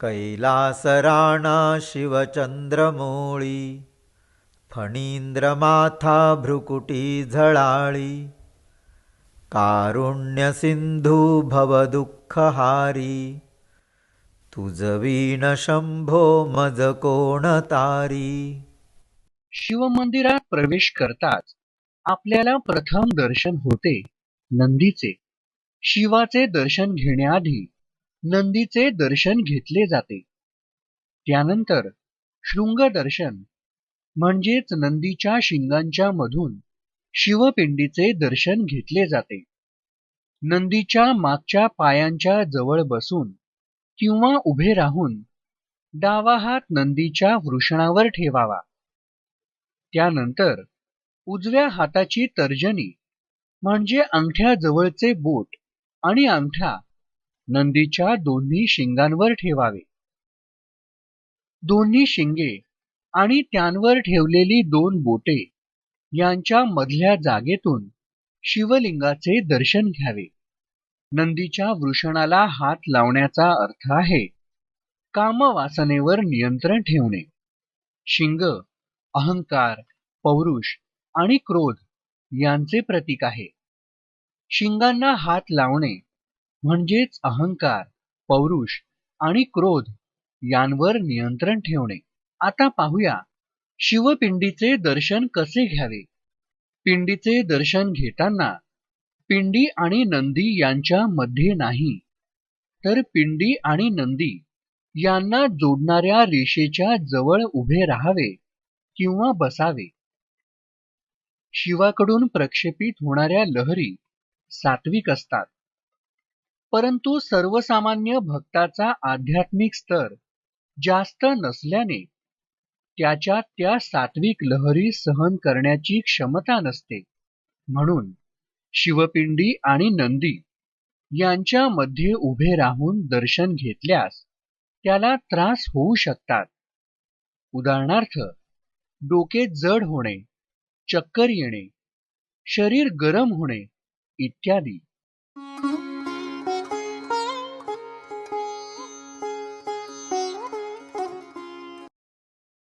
कैलासराणा शिवचंद्रमोळी फणींद्रमाथा भ्रुकुटी झळाळी कारुण्यसिंधू भवदुःखहारी तुझवीण शंभो मज कोण तारी शिवमंदिरात प्रवेश करताच आपल्याला प्रथम दर्शन होते नंदीचे. शिवाचे दर्शन घेण्याआधी नंदीचे दर्शन घेतले जाते. त्यानंतर शृंग दर्शन म्हणजेच नंदीच्या शिंगांच्या मधून शिवपिंडीचे दर्शन घेतले जाते. नंदीच्या मागच्या पायांच्या जवळ बसून किंवा उभे राहून डावा हात नंदीच्या वृषणावर ठेवावा. त्यानंतर उजव्या हाताची तर्जनी म्हणजे अंगठ्या जवळचे बोट आणि अंगठा नंदीच्या दोन्ही शिंगांवर ठेवावे. दोन्ही शिंगे आणि त्यांवर ठेवलेली दोन बोटे यांच्या मधल्या जागेतून शिवलिंगाचे दर्शन घ्यावे. नंदीच्या वृषणाला हात लावण्याचा अर्थ आहे कामवासनेवर नियंत्रण ठेवणे. शिंग अहंकार पौरुष आणि क्रोध यांचे प्रतीक आहे. शिंगांना हात लावणे म्हणजेच अहंकार पौरुष आणि क्रोध यांवर नियंत्रण ठेवणे. आता पाहूया शिवपिंडीचे दर्शन कसे घ्यावे? पिंडीचे दर्शन घेताना पिंडी आणि नंदी यांच्या मध्ये नाही तर पिंडी आणि नंदी यांना जोडणाऱ्या रेषेच्या जवळ उभे राहावे किंवा बसावे. शिवाकडून प्रक्षेपित होणाऱ्या लहरी सात्विक असतात. परंतु सर्वसामान्य भक्ताचा आध्यात्मिक स्तर जास्त नसल्याने त्याच्या त्या सात्विक लहरी सहन करण्याची क्षमता नसते. म्हणून शिवपिंडी आणि नंदी यांच्या मध्ये उभे राहून दर्शन घेतल्यास त्याला त्रास होऊ शकतात. उदाहरणार्थ डोके जड होणे चक्कर येणे शरीर गरम होणे इत्यादी.